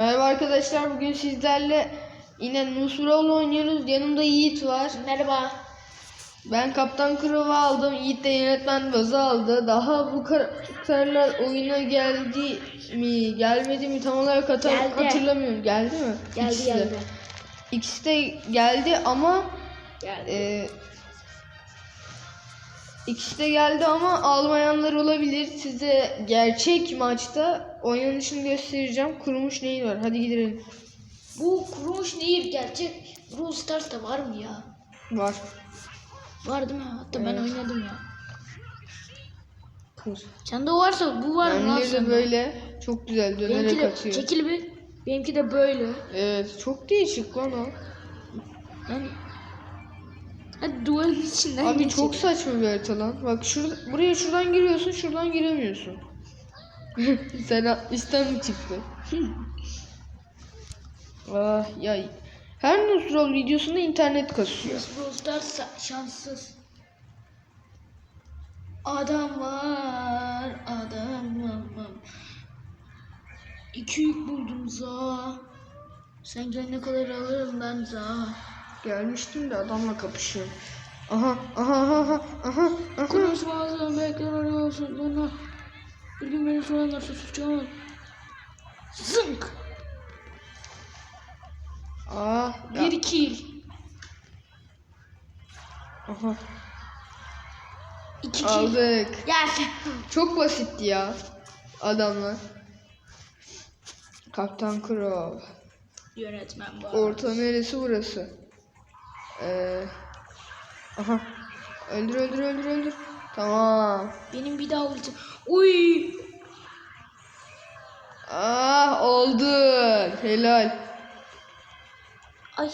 Merhaba arkadaşlar bugün sizlerle yine Nusrol oynuyoruz. Yanımda Yiğit var. Merhaba. Ben Kaptan Krov'u aldım. Yiğit de yönetmen Baz'ı aldı. Daha bu karakterler oyuna geldi mi gelmedi mi tam olarak hata- Geldi. hatırlamıyorum. Geldi mi? Geldi İkisi de. geldi. İkisi de geldi ama Geldi. e, ikisi de geldi ama almayanlar olabilir. Size gerçek maçta oynanışını göstereceğim. Kurumuş neyi var? Hadi gidelim. Bu kurumuş nehir gerçek Brawl Stars'ta var mı ya? Var. Var değil mi? Hatta ben Evet. oynadım ya. Kır. Sende varsa bu var mı? Benleri de böyle çok güzel Benimki dönerek de atıyor. çekil bir. Benimki de böyle. Evet çok değişik lan o. Yani Hadi duvarın içinden Abi geçelim. çok saçma bir harita lan. Bak şurada, buraya şuradan giriyorsun şuradan giremiyorsun. Sen mi çıktı? ah ya. Her Nusrol videosunda internet kasıyor. Brawl şanssız. Adam var, adam var. İki yük buldum za. Sen gelene kadar alırım ben za. Gelmiştim de adamla kapışıyorum. Aha aha aha aha aha. Konuşmazsan bekler arıyorsun bana. Bir gün beni soranlar susacağım. Zınk. Ah ya. Bir kill. Aha İki kill. aldık. Gel. Çok basitti ya adamlar. Kaptan Krov. Yönetmen bu. Orta neresi burası? Ee, aha. Öldür öldür öldür öldür. Tamam. Benim bir daha ultim. Uy. Ah oldun. Helal. Ay.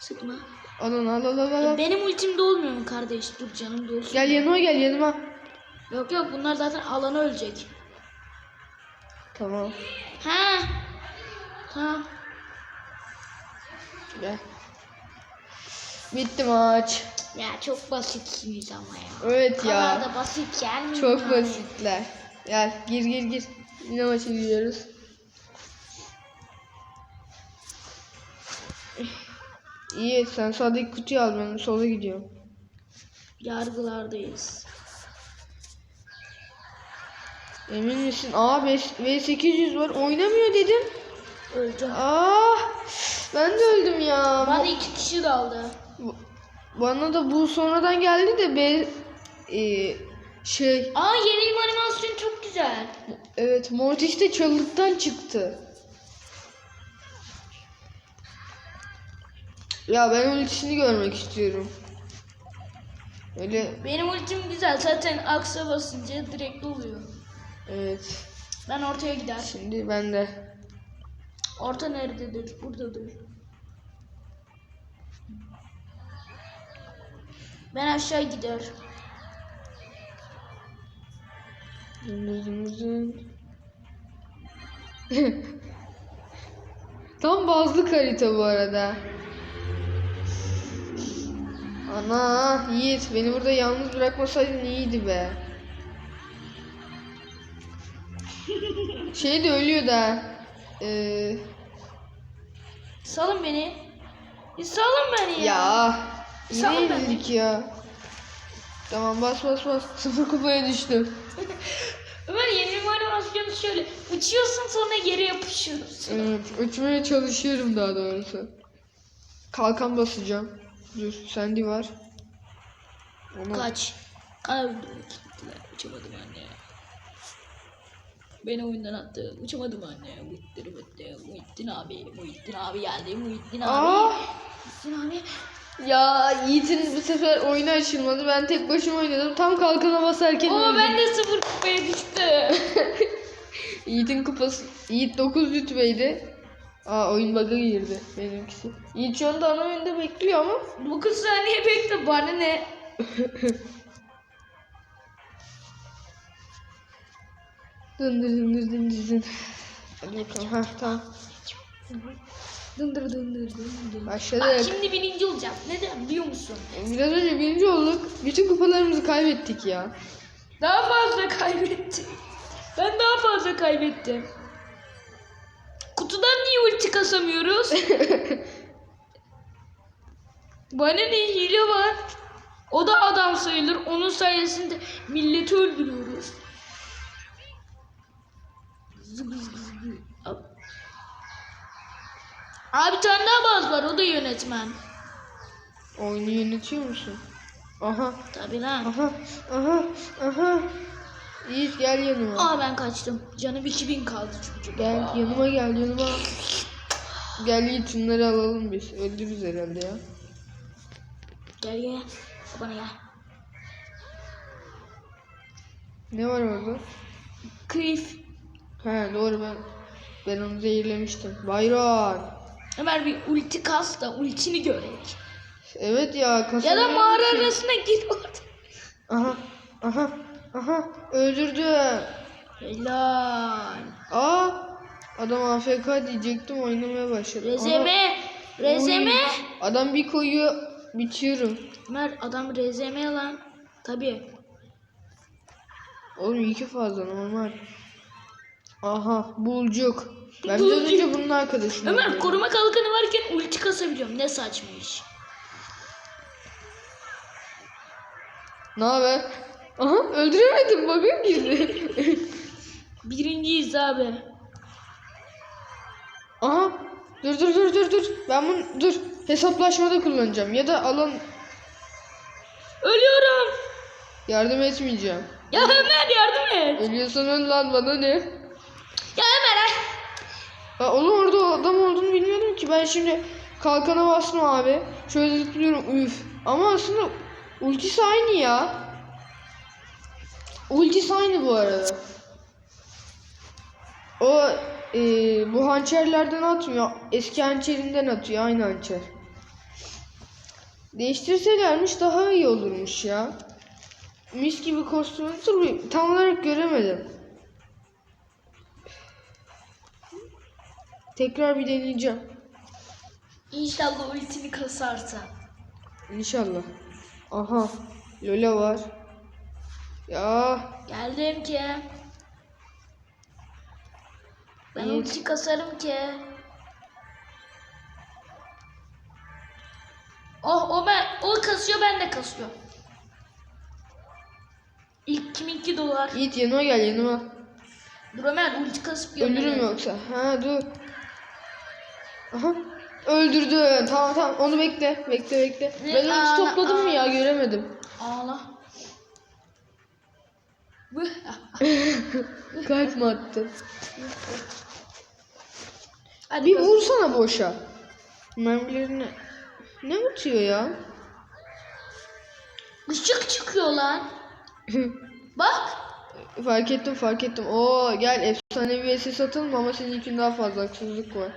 Sıkma. Al onu al al al al. Benim ultimde olmuyor mu kardeş? Dur canım dolsun. Gel yanıma gel yanıma. Yok yok bunlar zaten alana ölecek. Tamam. Ha. Tamam. Gel. Bitti maç. Ya çok basitsiniz ama ya. Evet Kadar ya. da basit gelmiyor. Çok yani. basitler. Gel gir gir gir. Yine maça gidiyoruz. İyi sen sağdaki kutuyu al ben sola gidiyorum. Yargılardayız. Emin misin? Aa beş- V800 var oynamıyor dedim. Öleceğim. Ah ben de öldüm ya. Bana iki kişi daldı. Bana da bu sonradan geldi de be e, şey Aa yeni animasyon çok güzel. evet Mortis de çalılıktan çıktı. Ya ben ultisini görmek istiyorum. Öyle Benim ultim güzel. Zaten aksa basınca direkt oluyor. evet. Ben ortaya gider. Şimdi ben de Orta nerededir? Buradadır. Ben aşağı gider. Tam bazlık harita bu arada. Ana Yiğit beni burada yalnız bırakmasaydın iyiydi be. Şey de ölüyor da. Ee, Salın beni. Ya salın beni ya. ya Sağ ol yine be. yenildik ya. Tamam bas bas bas. Sıfır kupaya düştüm. Ömer yeni animasyonu şöyle. Uçuyorsun sonra yere yapışıyorsun. Evet, uçmaya çalışıyorum daha doğrusu. Kalkan basacağım. Dur, Sandy var. Ona... Kaç. Kalbim gittiler. Uçamadım anne. Beni oyundan attı. Uçamadım anne. Muhittin bitti. Muhittin abi. Muhittin abi geldi. Muhittin abi. Aa! Muhittin abi. Ya Yiğit'in bu sefer oyunu açılmadı. Ben tek başıma oynadım. Tam kalkana basarken Oo öldüm. ben de sıfır kupaya düştüm. Yiğit'in kupası... Yiğit 9 rütbeydi. Aa oyun bug'a girdi benimkisi. Yiğit şu anda ana oyunda bekliyor ama. 9 saniye bekle bana ne? Dındır dındır dındır dındır. Hadi bakalım. Heh, tamam. Dındır dındır dındır. Bak Başladık. şimdi birinci olacağım. Neden biliyor musun? Biraz önce birinci olduk. Bütün kupalarımızı kaybettik ya. Daha fazla kaybettim. Ben daha fazla kaybettim. Kutuda ulti kasamıyoruz? Bana ne hile var? O da adam sayılır. Onun sayesinde milleti öldürüyoruz. Abi bir tane daha baz var. O da yönetmen. Oyunu yönetiyor musun? Aha, Tabii lan. aha, aha, aha. Yiğit gel yanıma. Aa ben kaçtım. Canım 2000 kaldı çünkü. Gel yanıma gel yanıma. Gel Yiğit şunları alalım biz. Öldürürüz herhalde ya. Gel gel. Bana gel. Ne var orada? Cliff. He doğru ben ben onu zehirlemiştim. Bayron. Ömer bir ulti kas da ultini görek. Evet ya Ya kasaya da mağara arasına gir orada. Aha aha aha öldürdü. Helal. Aa adam AFK diyecektim oynamaya başladı. Aha, Rezeme. Rezeme. oy. Adam bir koyuyor bitiyorum. Ömer adam rezeme lan. Tabii. Oğlum iki fazla normal. Aha bulcuk. Ben biraz Bulcuk. önce bunun arkadaşım. Ömer koruma kalkanı varken ulti kasabiliyorum. Ne saçma iş. Ne haber? Aha öldüremedim bakın girdi. Birinciyiz abi. Aha dur dur dur dur dur. Ben bunu dur hesaplaşmada kullanacağım ya da alan Ölüyorum. yardım etmeyeceğim. Ya Ömer yardım et. Ölüyorsan öl lan bana ne? Ya Ömer ay. Ha, oğlum orada adam olduğunu bilmiyordum ki ben şimdi kalkana bastım abi. Şöyle zıplıyorum üf. Ama aslında ultisi aynı ya. Ultisi aynı bu arada. O e, bu hançerlerden atmıyor. Eski hançerinden atıyor aynı hançer. Değiştirselermiş daha iyi olurmuş ya. Mis gibi kostümü tam olarak göremedim. Tekrar bir deneyeceğim. İnşallah ultini kasarsa. İnşallah. Aha. Lola var. Ya. Geldim ki. Ben İyi. ulti kasarım ki. Oh o ben o kasıyor ben de kasıyor. İlk kiminki dolar. Yiğit yanıma gel yanıma. Dur Ömer ulti kasıp Ölürüm gönderelim. yoksa. Ha dur. Aha. Öldürdü. Tamam tamam onu bekle. Bekle bekle. Ne? Ben Aa, onu topladım mı ya göremedim. Ağla. Kalp mi attı? Hadi Bir vursana boşa. Mermilerini. Ne atıyor ya? Işık çıkıyor lan. Bak. fark ettim fark ettim. Oo gel efsanevi SS atalım ama seninkin daha fazla haksızlık var.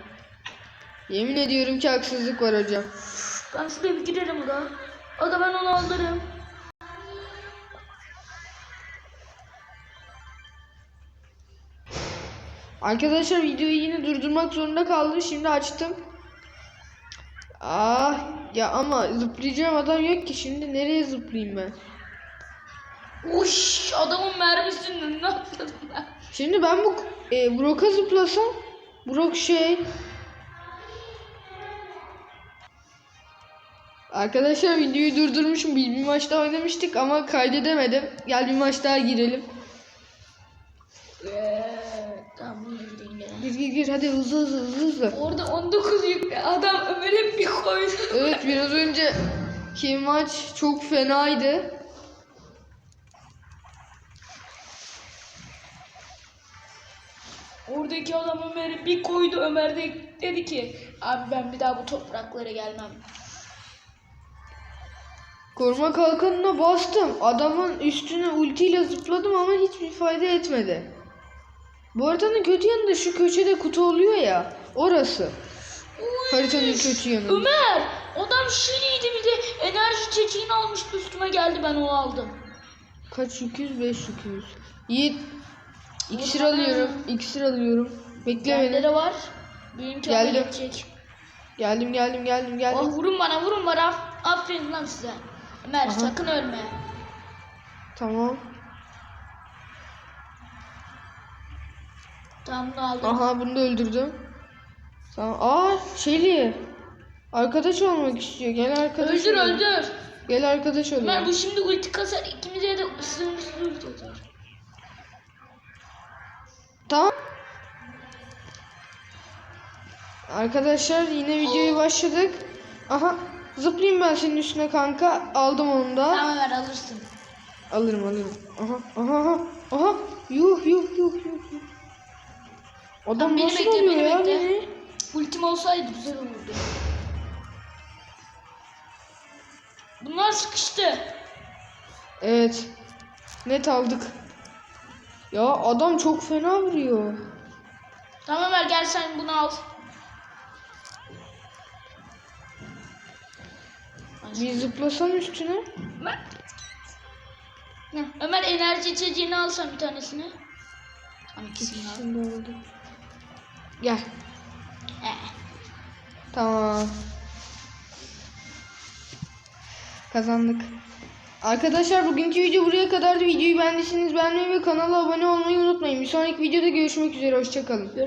Yemin ediyorum ki haksızlık var hocam. Ben şuraya bir girerim. O da ben onu alırım. Arkadaşlar videoyu yine durdurmak zorunda kaldım. Şimdi açtım. Ah ya ama zıplayacağım adam yok ki. Şimdi nereye zıplayayım ben? Uş adamın mermisinden ne atladım ben. Şimdi ben bu e, Brock'a zıplasam Brock şey Arkadaşlar videoyu durdurmuşum. Bir, bir maç daha oynamıştık ama kaydedemedim. Gel bir maç daha girelim. Gir gir gir hadi hızlı hızlı hızlı hızlı. Orada 19 yüklü adam Ömer'e bir koydu. Evet biraz önce ki maç çok fenaydı. Oradaki adam Ömer'e bir koydu. Ömer de dedi ki abi ben bir daha bu topraklara gelmem. Koruma kalkanına bastım. Adamın üstüne ultiyle zıpladım ama hiçbir fayda etmedi. Bu haritanın kötü yanı da şu köşede kutu oluyor ya. Orası. Haritanın kötü yanı. Ömer adam şiriydi bir de enerji çekiğini almıştı üstüme geldi ben onu aldım. Kaç yüküz? 5 yüküz. Yiğit. İksir Oha. alıyorum. İksir alıyorum. Bekle Bende beni. de var. Benimki Geldim. Geldim. Geçecek. Geldim geldim geldim geldim. Oh, vurun bana vurun bana. Af- Aferin lan size. Ömer Aha. sakın ölme. Tamam. Tamam bunu aldım. Aha bunu da öldürdüm. Tamam. Aa Şeli. Arkadaş olmak istiyor. Gel arkadaş Öldür olalım. öldür. Gel arkadaş Ömer olalım. bu şimdi ulti kasar. İkimize de sınırsız ulti atar. Tamam. Arkadaşlar yine videoyu başladık. Aha zıplayayım ben senin üstüne kanka. Aldım onu da. Tamam Ömer alırsın. Alırım alırım. Aha aha aha. Aha. Yuh yuh yuh yuh. yuh. Adam Tamam, nasıl bekle, oluyor beni ya bekle. beni? Ultim olsaydı güzel olurdu. Bunlar sıkıştı. Evet. Net aldık. Ya adam çok fena vuruyor. Tamam Ömer gel sen bunu al. Bir zıplasan üstüne. Ömer. Heh, Ömer enerji içeceğini alsan bir tanesini. Tamam ikisini al. Şimdi oldu. Gel. Eh. Tamam. Kazandık. Arkadaşlar bugünkü video buraya kadardı. Videoyu beğendiyseniz beğenmeyi ve kanala abone olmayı unutmayın. Bir sonraki videoda görüşmek üzere. Hoşçakalın.